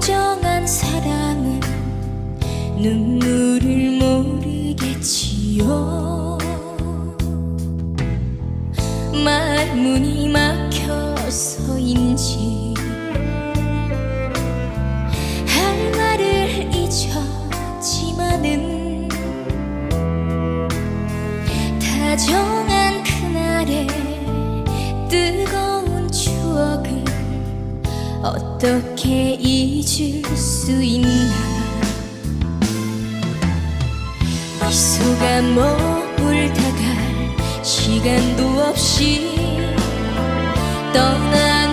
진정한 사랑은 눈물을 모르겠지요. 말문이 막혀서인지 할 말을 잊었지만은 다정한 그날의 뜨거운 어떻게 잊을 수 있나? 미소가 머물다가 시간도 없이